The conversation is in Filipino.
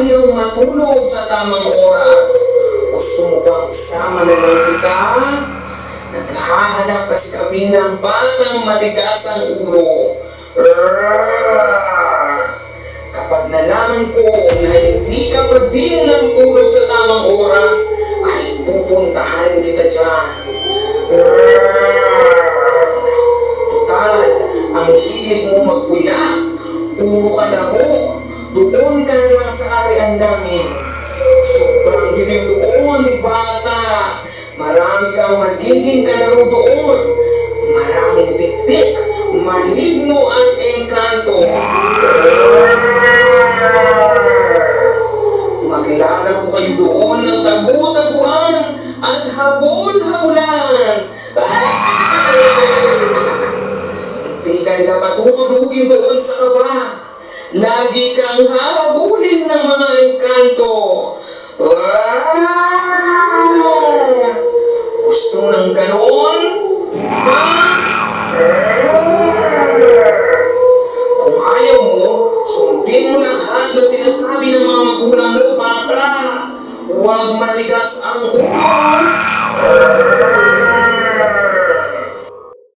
ayaw matulog sa tamang oras. Gusto mo bang isama na lang kita? Naghahanap kasi kami ng batang matigas ang ulo. Rrrr. Kapag nalaman ko na hindi ka pa din natutulog sa tamang oras, ay pupuntahan kita dyan. Rrrr. Total, ang hilig mo magpuyat. Puro ka laro. Doon ka na sa arian namin. Sobrang dilim doon, bata. Marami kang magiging kalaro doon. Maraming tiktik, maligno at engkanto. Maglalaro kayo doon ng tagu-taguan at habol-habulan. Hindi ka nila matutulugin doon sa kaba. Lagi kang habulin ng mga engkanto. Ah! Gusto ng ganon? Ha? Kung ayaw mo, sundin mo lahat na sinasabi ng mga magulang mo, bata. Huwag matigas ang ulo.